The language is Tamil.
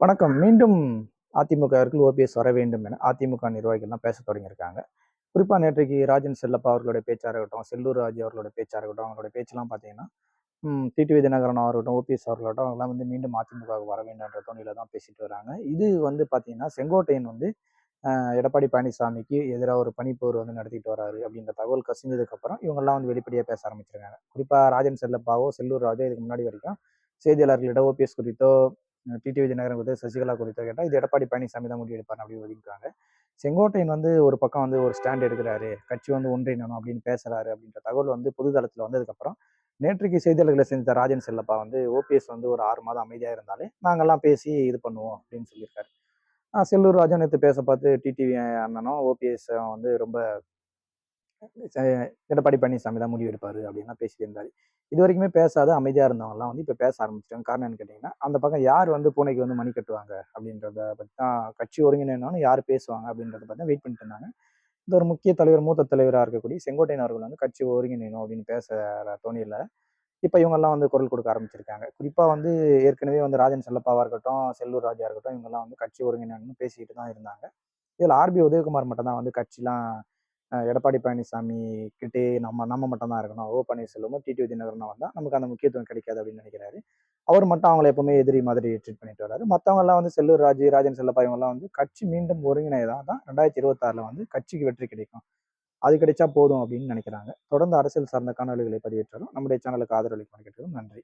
வணக்கம். மீண்டும் அதிமுகவிற்குள் ஓபிஎஸ் வர வேண்டும் என அதிமுக நிர்வாகிகள்லாம் பேச தொடங்கியிருக்காங்க. குறிப்பாக நேற்றைக்கு ராஜன் செல்லப்பா அவர்களுடைய பேச்சாக இருக்கட்டும் செல்லூர் ராஜு அவர்களுடைய பேச்சாக இருக்கட்டும் அவங்களோட பேச்செல்லாம் பார்த்தீங்கன்னா டிடிவி தினகரன் அவர்கள்ட்டும் ஓபிஎஸ் அவர்களாகட்டும் அவங்களாம் வந்து மீண்டும் அதிமுகவுக்கு வர வேண்டும்ன்ற தோணியில தான் பேசிட்டு வராங்க. இது வந்து பார்த்தீங்கன்னா செங்கோட்டையன் வந்து எடப்பாடி பழனிசாமிக்கு எதிராக ஒரு பனிப்போர் வந்து நடத்திட்டு வராரு அப்படின்ற தகவல் கசிஞ்சதுக்கப்புறம் இவங்கெல்லாம் வந்து வெளிப்படையாக பேச ஆரம்பிச்சிருக்காங்க. குறிப்பாக ராஜன் செல்லப்பாவோ செல்லூர் ராஜோ இதுக்கு முன்னாடி வரைக்கும் செய்தியாளர்களிடம் ஓபிஎஸ் குறித்தோ டிடி விஜயநகரம் வந்து சசிகலா குறித்த கேட்டால் இது எடப்பாடி பழனிசாமி தான் முடிவு எடுப்பார் அப்படின்னு ஒதுக்கிட்டாங்க செங்கோட்டையன் வந்து ஒரு பக்கம் வந்து ஒரு ஸ்டாண்ட் எடுக்கிறாரு. கட்சி வந்து ஒன்றிணைணும் அப்படின்னு பேசுறாரு அப்படின்ற தகவல் வந்து புதுதளத்தில் வந்ததுக்கப்புறம் நேற்றுக்கு செய்தியாளர்களை செஞ்ச ராஜன் செல்லப்பா வந்து ஓபிஎஸ் வந்து ஒரு ஆறு மாதம் அமைதியாக இருந்தாலே நாங்கள்லாம் பேசி இது பண்ணுவோம் அப்படின்னு சொல்லியிருக்காரு. செல்லூர் ராஜன் நேற்று பேச பார்த்து டிடிவி அண்ணனும் ஓபிஎஸ் வந்து ரொம்ப எடப்பாடி பழனிசாமி தான் முடிவு எடுப்பாரு அப்படின்லாம் பேசிட்டு இருந்தாரு. இது வரைக்குமே பேசாத அமைதியாக இருந்தவங்கலாம் வந்து இப்போ பேச ஆரம்பிச்சிட்டாங்க. காரணம் என்னன்னு கேட்டிங்கன்னா அந்த பக்கம் யார் வந்து பூனைக்கு வந்து மணி கட்டுவாங்க அப்படின்றத பற்றி தான் கட்சி ஒருங்கிணைனாலும் யார் பேசுவாங்க அப்படின்றத பற்றி தான் வெயிட் பண்ணிட்டு இருந்தாங்க. இந்த ஒரு முக்கிய தலைவர் மூத்த தலைவராக இருக்கக்கூடிய செங்கோட்டையன் அவர்கள் வந்து கட்சி ஒருங்கிணைணும் அப்படின்னு பேச தோணியில் இப்போ இவங்கெல்லாம் வந்து குரல் கொடுக்க ஆரம்பிச்சிருக்காங்க. குறிப்பாக வந்து ஏற்கனவே வந்து ராஜன் செல்லப்பாவாக இருக்கட்டும் செல்லூர் ராஜா இருக்கட்டும் இவங்கெல்லாம் வந்து கட்சி ஒருங்கிணைன்னு பேசிக்கிட்டு தான் இருந்தாங்க. இதில் ஆர்பி உதயகுமார் மட்டும் தான் வந்து கட்சிலாம் எடப்பாடி பழனிசாமி கிட்டே நம்ம நம்ம மட்டும் தான் இருக்கணும். ஓ பன்னீர்செல்வமும் டிடிவி தினகரனும் வந்தால் நமக்கு அந்த முக்கியத்துவம் கிடைக்காது அப்படின்னு நினைக்கிறாரு. அவர் மட்டும் அவங்கள எப்பவுமே எதிரி மாதிரி ட்ரீட் பண்ணிட்டு வராரு மற்றவங்க எல்லாம் வந்து செல்லூர் ராஜு ராஜன் செல்லப்பா இவங்கெல்லாம் வந்து கட்சி மீண்டும் ஒருங்கிணைதான் தான் ரெண்டாயிரத்தி இருபத்தாறுல வந்து கட்சிக்கு வெற்றி கிடைக்கும். அது கிடைச்சா போதும் அப்படின்னு நினைக்கிறாங்க. தொடர்ந்து அரசியல் சார்ந்த காணொலிகளை பதிவேற்றாலும் நம்முடைய சேனலுக்கு ஆதரவளிக்கும் கேட்டதும் நன்றி.